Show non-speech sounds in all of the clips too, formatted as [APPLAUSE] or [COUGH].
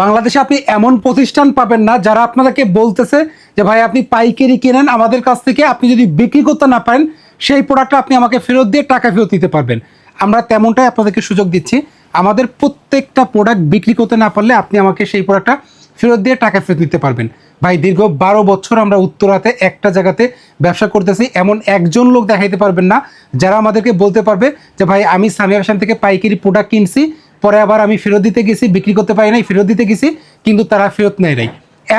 বাংলাদেশে আপনি এমন প্রতিষ্ঠান পাবেন না যারা আপনাদেরকে বলতেছে যে, ভাই, আপনি পাইকারি কেনেন, আমাদের কাছ থেকে আপনি যদি বিক্রি করতে না পারেন, সেই প্রোডাক্টটা আপনি আমাকে ফেরত দিয়ে টাকা ফেরত দিতে পারবেন। আমরা তেমনটাই আপনাদেরকে সুযোগ দিচ্ছি। আমাদের প্রত্যেকটা প্রোডাক্ট বিক্রি করতে না পারলে আপনি আমাকে সেই প্রোডাক্টটা ফেরত দিয়ে টাকা ফেরত দিতে পারবেন। ভাই, দীর্ঘ বারো বছর আমরা উত্তরাতে একটা জায়গাতে ব্যবসা করতেছি। এমন একজন লোক দেখাইতে পারবেন না যারা আমাদেরকে বলতে পারবে যে, ভাই, আমি সামিয়া ফ্যাশন থেকে পাইকারি প্রোডাক্ট কিনছি। পরে আবার আমি ফেরত দিতে গেছি, বিক্রি করতে পারি নাই, ফেরত দিতে গেছি, কিন্তু তারা ফেরত নেয় নাই।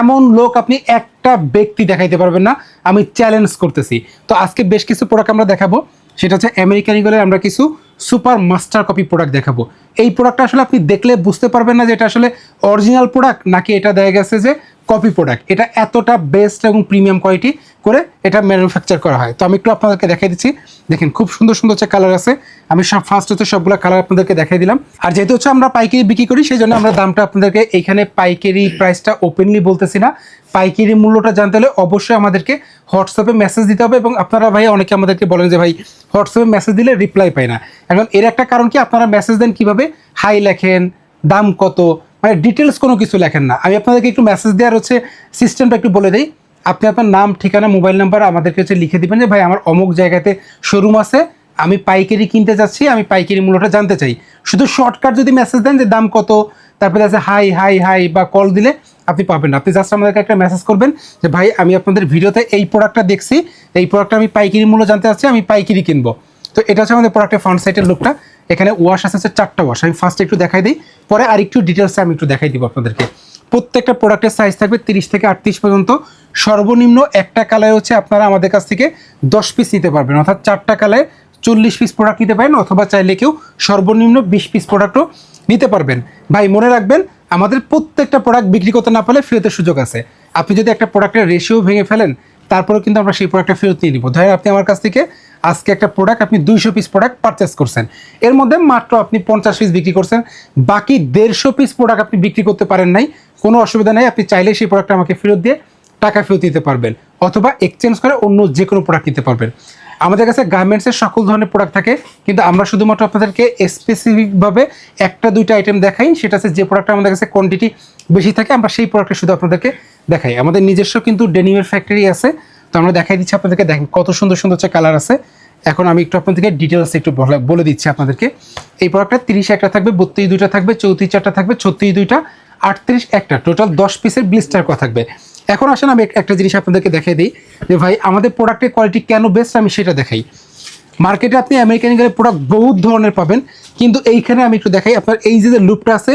এমন লোক আপনি একটা ব্যক্তি দেখাইতে পারবেন না, আমি চ্যালেঞ্জ করতেছি। তো আজকে বেশ কিছু প্রোডাক্ট আমরা দেখাবো। সেটা হচ্ছে আমেরিকান ইগলের আমরা কিছু সুপার মাস্টার কপি প্রোডাক্ট দেখাবো। এই প্রোডাক্টটা আসলে আপনি দেখলে বুঝতে পারবেন না যে এটা আসলে অরিজিনাল প্রোডাক্ট নাকি এটা দেখা গেছে যে কপি প্রোডাক্ট এটা এতটা বেস্ট এবং প্রিমিয়াম কোয়ালিটি করে এটা ম্যানুফ্যাকচার করা হয়। তো আমি একটু আপনাদেরকে দেখাই দিচ্ছি। দেখেন খুব সুন্দর সুন্দর হচ্ছে কালার আছে। আমি সব ফার্স্ট হচ্ছে সবগুলো কালার আপনাদেরকে দেখাই দিলাম। আর যেহেতু হচ্ছে আমরা পাইকারি বিক্রি করি, সেই জন্য আমরা দামটা আপনাদেরকে এইখানে পাইকারি প্রাইসটা ওপেনলি বলতেছি না। পাইকারি মূল্যটা জানতে হলে অবশ্যই আমাদেরকে হোয়াটসঅ্যাপে মেসেজ দিতে হবে এবং আপনারা ভাই অনেকে আমাদেরকে বলেন যে, ভাই হোয়াটসঅ্যাপে মেসেজ দিলে রিপ্লাই পায় না। এখন এর একটা কারণ কি? আপনারা মেসেজ দেন কীভাবে? হাই লেখেন, দাম কত? মানে ডিটেলস কোনো কিছু লেখেন না। আমি আপনাদেরকে একটু মেসেজ দেওয়ার হচ্ছে সিস্টেমটা একটু বলে দিই। আপনি আপনার নাম, ঠিকানা, মোবাইল নাম্বার আমাদেরকে হচ্ছে লিখে দিবেন যে, ভাই, আমার অমুক জায়গাতে শোরুম আছে, আমি পাইকারি কিনতে যাচ্ছি, আমি পাইকারি মূল্যটা জানতে চাই। শুধু শর্টকাট যদি মেসেজ দেন যে, দাম কত? তারপরে আছে হাই হাই হাই বা কল দিলে আপনি পাবেন। না আপনি জাস্ট আমাদেরকে একটা মেসেজ করবেন যে, ভাই, আমি আপনাদের ভিডিওতে এই প্রোডাক্টটা দেখছি, এই প্রোডাক্টটা আমি পাইকারি মূল্য জানতে চাচ্ছি, আমি পাইকারি কিনবো। তো এটা হচ্ছে আমাদের প্রোডাক্টের ফ্রন্ট সাইডের লুকটা এখানে ওয়াশ আছে চারটা ওয়াশ আমি ফার্স্ট একটু দেখাই দিই, পরে আর একটু ডিটেলসে আমি একটু দেখাই দিব আপনাদেরকে। প্রত্যেকটা প্রোডাক্টের সাইজ থাকবে তিরিশ থেকে আটত্রিশ পর্যন্ত। সর্বনিম্ন একটা কালায় হচ্ছে আপনারা আমাদের কাছ থেকে দশ পিস নিতে পারবেন। অর্থাৎ চারটা কালায় চল্লিশ পিস প্রোডাক্ট নিতে পারেন অথবা চাইলে কেউ সর্বনিম্ন বিশ পিস প্রোডাক্টও নিতে পারবেন। ভাই, মনে রাখবেন, আমাদের প্রত্যেকটা প্রোডাক্ট বিক্রি করতে না পারলে ফেরতের সুযোগ আছে। আপনি যদি একটা প্রোডাক্টের রেশিও ভেঙে ফেলেন, তারপরেও কিন্তু আমরা সেই প্রোডাক্টটা ফেরত নিয়ে নিব। ধরেন আপনি আমার কাছ থেকে আজকে একটা প্রোডাক্ট আপনি দুইশো পিস প্রোডাক্ট পারচেস করছেন। এর মধ্যে মাত্র আপনি পঞ্চাশ পিস বিক্রি করছেন। বাকি দেড়শো পিস প্রোডাক্ট আপনি বিক্রি করতে পারেন নাই। কোনো অসুবিধা নেই, আপনি চাইলেই সেই প্রোডাক্টটা আমাকে ফেরত দিয়ে টাকা ফেরত দিতে পারবেন, অথবা এক্সচেঞ্জ করে অন্য যে কোনো প্রোডাক্ট নিতে পারবেন। আমাদের কাছে গার্মেন্টসের সকল ধরনের প্রোডাক্ট থাকে, কিন্তু আমরা শুধুমাত্র আপনাদেরকে স্পেসিফিকভাবে একটা, দুইটা আইটেম দেখাই, সেটা হচ্ছে যে প্রোডাক্টটা আমাদের কাছে কোয়ান্টিটি বেশি থাকে, আমরা সেই প্রোডাক্টটা শুধু আপনাদেরকে দেখাই। আমাদের নিজস্ব কিন্তু ডেনিমের ফ্যাক্টরি আছে, তো আমরা দেখাই দিচ্ছি আপনাদেরকে, দেখেন কত সুন্দর সুন্দর হচ্ছে কালার আছে। এখন আমি একটু আপনাদেরকে ডিটেলস একটু বলে- বলে দিচ্ছি আপনাদেরকে। এই প্রোডাক্টটা তিরিশ একটা থাকবে, বত্রিশ দুইটা থাকবে, চৌত্রিশ চারটা থাকবে, ছত্রিশ দুইটা, আটত্রিশ একটা টোটাল দশ পিসের ব্লিস্টার করা থাকবে। এখন আসেন, আমি একটা জিনিস আপনাদেরকে দেখাই দিই যে ভাই, আমাদের প্রোডাক্টের কোয়ালিটি কেন বেস্ট আমি সেটা দেখাই। মার্কেটে আপনি আমেরিকান ইগলের প্রোডাক্ট বহুত ধরনের পাবেন, কিন্তু এইখানে আমি একটু দেখাই, আপনার এই যে লুপটা আছে,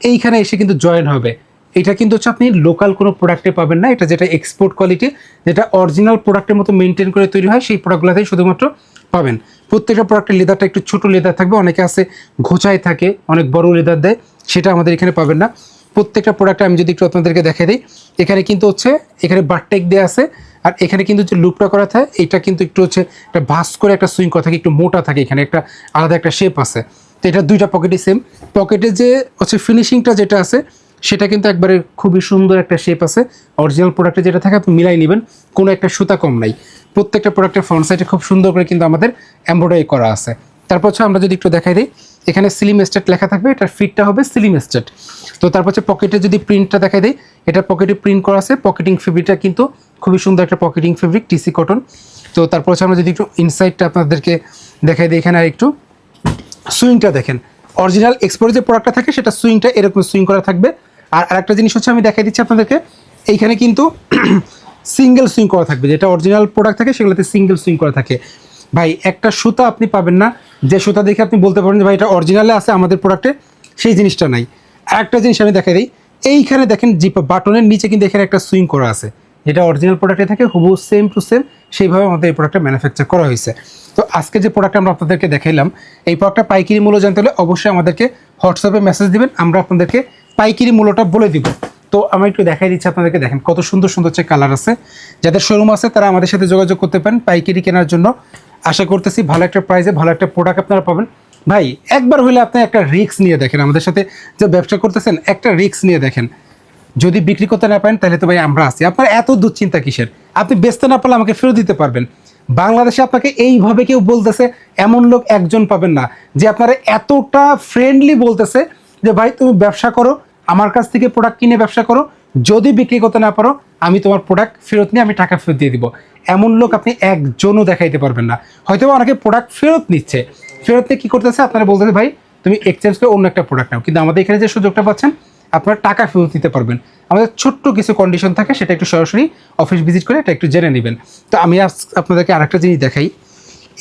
এইখানে এসে কিন্তু জয়েন হবে। এটা কিন্তু হচ্ছে আপনি লোকাল কোনো প্রোডাক্টে পাবেন না, এটা যেটা এক্সপোর্ট কোয়ালিটি যেটা অরিজিনাল প্রোডাক্টের মতো মেনটেন করে তৈরি হয়, সেই প্রোডাক্টগুলোতেই শুধুমাত্র পাবেন। প্রত্যেকটা প্রোডাক্টের লেদারটা একটু ছোট লেদার থাকবে, অনেকে আছে ঘোচায় থাকে, অনেক বড় লেদার দেয়, সেটা আমাদের এখানে পাবেন না। প্রত্যেকটা প্রোডাক্টে আমি যদি একটু আপনাদেরকে দেখাই দিই, এখানে কিন্তু হচ্ছে, এখানে বারটেক দেওয়া আছে, আর এখানে কিন্তু যে লুপটা করা থাকে, এটা কিন্তু একটু হচ্ছে একটা ভাস করে একটা সুইং করা থাকে, একটু মোটা থাকে এখানে, একটা আলাদা একটা শেপ আছে। তো এটা দুইটা পকেটই সেম পকেটে যে হচ্ছে ফিনিশিংটা যেটা আছে, সেটা কিন্তু একবারে খুবই সুন্দর একটা শেপ আছে। অরিজিনাল প্রোডাক্টে যেটা থাকে, আপনি মিলাই নেবেন, কোনো একটা সুতা কম নাই। প্রত্যেকটা প্রোডাক্টের ফ্রন্ট সাইডে খুব সুন্দর করে কিন্তু আমাদের এমব্রয়ডারি করা আছে। তারপর হচ্ছে আমরা যদি একটু দেখাই দিই এখানে সিলিম স্টেট লেখা থাকবে, এটার ফিটটা হবে সিলিম স্টেট তো তারপর হচ্ছে পকেটে যদি প্রিন্টটা দেখাই দিই এটা পকেটে প্রিন্ট করা আছে পকেটিং ফেব্রিকটা কিন্তু খুবই সুন্দর একটা পকেটিং ফেব্রিক টিসি কটন তো তারপর হচ্ছে আমরা যদি একটু ইনসাইডটা আপনাদেরকে দেখাই দিই, এখানে আর একটু সুইংটা দেখেন অরিজিনাল এক্সপোর্ট যে প্রোডাক্টটা থাকে, সেটা সুইংটা এরকম সুইং করা থাকবে। আর আরেকটা জিনিস হচ্ছে আমি দেখাই দিচ্ছি আপনাদেরকে, এইখানে কিন্তু [CLEARS THROAT] সিঙ্গেল সুইং করা থাকবে। যেটা অরিজিনাল প্রোডাক্ট থাকে, সেগুলোতে সিঙ্গেল সুইং করা থাকে। ভাই, একটা সুতা আপনি পাবেন না। যে সুতা দেখে আপনি বলতে পারেন যে, ভাই, এটা অরিজিনালে আছে, আমাদের প্রোডাক্টে সেই জিনিসটা নাই। আরেকটা জিনিস আমি দেখাই দিই। এইখানে দেখেন জিপ বাটনের নিচে কিন্তু এখানে একটা সুইং করা আছে। যেটা অরিজিনাল প্রোডাক্টে থাকে, হুবহু সেম টু সেম সেইভাবে আমাদের এই প্রোডাক্টটা ম্যানুফ্যাকচার করা হয়েছে। তো আজকে যে প্রোডাক্ট আমরা আপনাদেরকে দেখাইলাম, এই প্রোডাক্টটা পাইকারি মূল্য জানতে হলে অবশ্যই আমাদেরকে হোয়াটসঅ্যাপে মেসেজ দিবেন, আমরা আপনাদেরকে পাইকারি মূল্যটা বলে দিব। তো আমি একটু দেখাই দিচ্ছি আপনাদেরকে, দেখেন কত সুন্দর সুন্দর হচ্ছে কালার আছে। যাদের শোরুম আছে, তারা আমাদের সাথে যোগাযোগ করতে পারেন পাইকারি কেনার জন্য। আশা করতেছি ভালো একটা প্রাইসে ভালো একটা প্রোডাক্ট আপনারা পাবেন। ভাই, একবার হলে আপনি একটা রিস্ক নিয়ে দেখেন, আমাদের সাথে যে ব্যবসা করতেছেন, একটা রিস্ক নিয়ে দেখেন। যদি বিক্রি করতে না পারেন, তাহলে তো ভাই আমরা আছি। আপনার এত দুশ্চিন্তা কিসের? আপনি বেচতে না পারলে আমাকে ফেরত দিতে পারবেন। বাংলাদেশে আপনাকে এইভাবে কেউ বলতেছে, এমন লোক একজন পাবেন না, যে আপনারা এতটা ফ্রেন্ডলি বলতেছে যে, ভাই, তুমি ব্যবসা করো, আমার কাছ থেকে প্রোডাক্ট কিনে ব্যবসা করো যদি বিক্রি করতে না পারো, আমি তোমার প্রোডাক্ট ফেরত নিয়ে আমি টাকা ফেরত দিয়ে দিব। এমন লোক আপনি একজনও দেখাইতে পারবেন না। হয়তো অনেকে প্রোডাক্ট ফেরত নিচ্ছে। ফেরত নিয়ে কী করতেছে? আপনারা বলতেছে, ভাই, তুমি এক্সচেঞ্জ করে অন্য একটা প্রোডাক্ট নাও। কিন্তু আমাদের এখানে যে সুযোগটা পাচ্ছেন, আপনারা টাকা ফেরত দিতে পারবেন। আমাদের ছোট্ট কিছু কন্ডিশন থাকে, সেটা একটু সরাসরি অফিস ভিজিট করে এটা একটু জেনে নেবেন। তো আমি আপনাদেরকে আরেকটা জিনিস দেখাই।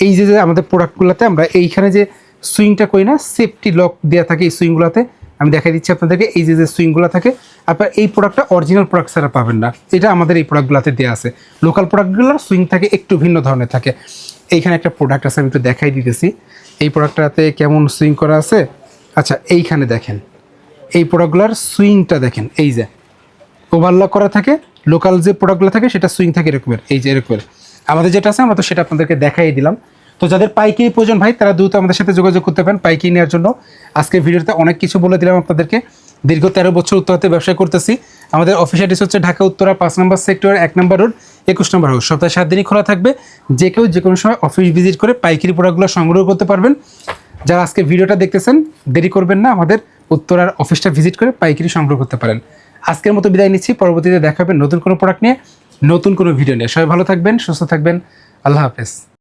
এই যে আমাদের প্রোডাক্টগুলোতে আমরা এইখানে যে সুইংটা করি না সেফটি লক দেওয়া থাকে এই সুইংগুলোতে আমি দেখাই দিচ্ছি আপনাদেরকে, এই যে যে সুইংগুলো থাকে, আপনার এই প্রোডাক্টটা অরিজিনাল প্রোডাক্ট ছাড়া পাবেন না। এটা আমাদের এই প্রোডাক্টগুলোতে দেওয়া আছে। লোকাল প্রোডাক্টগুলোর সুইং থাকে, একটু ভিন্ন ধরনের থাকে। এইখানে একটা প্রোডাক্ট আছে, আমি একটু দেখাই দিতেছি। এই প্রোডাক্টটাতে কেমন সুইং করা আছে? আচ্ছা এইখানে দেখেন। এই প্রোডাক্টগুলোর সুইংটা দেখেন, এই যে। ওভারলক করা থাকে লোকাল যে প্রোডাক্টগুলো থাকে, সেটা সুইং থাকে এরকমের, এই যে এরকমের। আমাদের যেটা আছে, আমরা তো সেটা আপনাদেরকে দেখাই দিলাম। তো যাদের পাইকারি প্রয়োজন ভাই, তারা দ্রুত আমাদের সাথে যোগাযোগ করতে পারেন পাইকারি নেওয়ার জন্য। আজকে ভিডিওতে অনেক কিছু বলে দিলাম আপনাদেরকে। দীর্ঘ তেরো বছর উত্তরাতে ব্যবসা করতেছি। আমাদের অফিস অ্যাড্রেস হচ্ছে ঢাকা উত্তরা পাঁচ নম্বর সেক্টর এক নম্বর রোড একুশ নম্বর হাউস সপ্তাহে সাত দিনই খোলা থাকবে। যে কেউ যে কোনো সময় অফিস ভিজিট করে পাইকারি প্রোডাক্টগুলো সংগ্রহ করতে পারবেন। যারা আজকে ভিডিওটা দেখতেছেন, দেরি করবেন না, আমাদের উত্তরার অফিসটা ভিজিট করে পাইকারি সংগ্রহ করতে পারেন। আজকের মতো বিদায় নিচ্ছি, পরবর্তীতে দেখাবেন নতুন কোনো প্রোডাক্ট নিয়ে, নতুন কোনো ভিডিও নিয়ে। সবাই ভালো থাকবেন, সুস্থ থাকবেন। আল্লাহ হাফেজ।